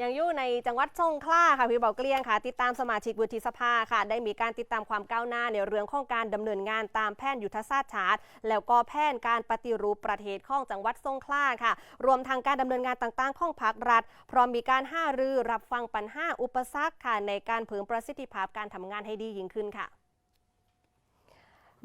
ยังอยู่ในจังหวัดสงขลาค่ะพี่เบาเกลียงค่ะ ติดตามสมาชิกวุฒิสภาค่ะ ได้มีการติดตามความก้าวหน้าในเรื่องของการดำเนินงานตามแผนยุทธศาสตร์ชาติ แล้วก็แผนการปฏิรูปประเทศของจังหวัดสงขลาค่ะ รวมทางการดำเนินงานต่างๆของภาครัฐ พร้อมมีการห้ารือรับฟังปัญหาอุปสรรคค่ะในการเพิ่มประสิทธิภาพการทำงานให้ดียิ่งขึ้นค่ะ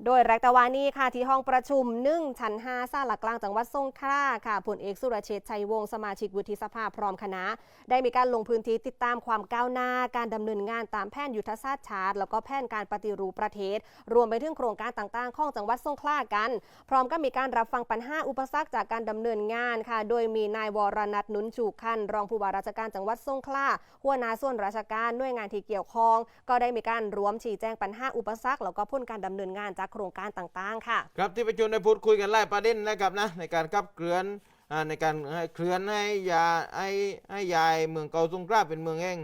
โดยแรกตะวานีค่ะที่ห้องประชุมนึ่งชั้น5ซาลากลางจังหวัดสงขลาค่ะผลเอกสุรเชษชัยวงศ์สมาชิกวุฒิสภาพร้อมคณะ ได้มีการลงพื้นที่ติดตามความก้าวหน้า การดำเนินงานตามแผนยุทธศาสตร์ชาติ แล้วก็แผนการปฏิรูปประเทศ รวมไปถึงโครงการต่างๆ ของจังหวัดสงขลากัน พร้อมก็มีการรับฟังปัญหาอุปสรรคจากการดำเนินงานค่ะ โดยมีนายวรนัทนุนจูกคันรองผู้ว่าราชการจังหวัดสงขลาหัวหน้าส่วนราชการหน่วยงานที่เกี่ยวข้อง ก็ได้มีการรวมชี้แจงปัญหาอุปสรรคแล้วก็พ้นการดำเนินงานจากโครงการต่างๆ ค่ะ ครับที่ประชุมได้พูดคุยกันไล่ประเด็นนะครับนะในการขับเคลื่อนอ่าในการให้เคลื่อนให้ยาให้ให้ยายเมืองเก่าสงขลาเป็นเมืองแห่ง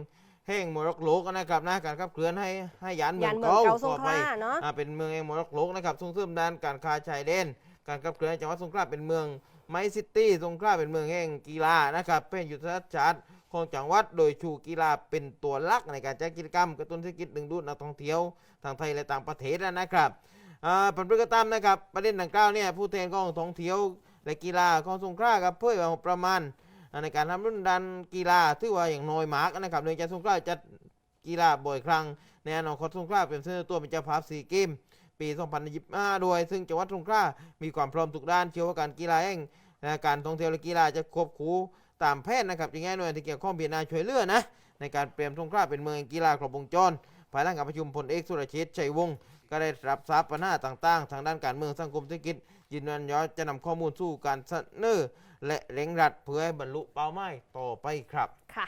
แห่งมรดกโลกนะครับนะการขับเคลื่อนให้ให้ยานเมืยาองนเมืองเก่าเก่าสงต่อขไปลาเนาะอ่าเป็นเมืองแห่งมรดกโลกนะครับส่งเสริมด้านการค้าชายแดนการขับเคลื่อนให้จังหวัดสงขลาเป็นเมืองไมซิตี้สงขลาเป็นเมืองแห่งกีฬานะครับเป็นยุทธศาสตร์ชาติของจังหวัดโดยชูกีฬาเป็นตัวหลักในการจัดกิจกรรมกระตุ้นเศรษฐกิจดึงดูดนักท่องเที่ยวทางไทยและต่างประเทศนะครับ อ่าผลประกอบตามนะครับ ประเด็นดังกล่าวเนี่ยผู้แทนของท่องเที่ยวและกีฬาของสงขลาครับเพื่อประมาณในการทำรุ่นดันกีฬาถือว่าอย่างน้อยมากนะครับเนื่องจากสงขลาจัดกีฬาบ่อยครั้งในอนาคตสงขลาเป็นเส้นตัวเป็นเจ้าภาพซีเกมปี 2025 ด้วย ซึ่งจังหวัดสงขลามีความพร้อมทุกด้านเชื่อว่าการกีฬาแห่งการท่องเที่ยวและกีฬาจะควบคู่ตามแผนนะครับจึงให้หน่วยที่เกี่ยวข้องพิจารณาช่วยเหลือนะในการเปลี่ยนสงขลาเป็นเมืองกีฬาครบวงจร ภายหลังการประชุมพลเอกสุรชษฐ์ชัยวงศ์ก็ได้รับทราบปัญหาต่างๆ ทางด้านการเมืองสังคมเศรษฐกิจยืนยันย้อนจะนำข้อมูลสู่การเสนอและเร่งรัดเพื่อให้บรรลุเป้าหมายต่อไปครับค่ะ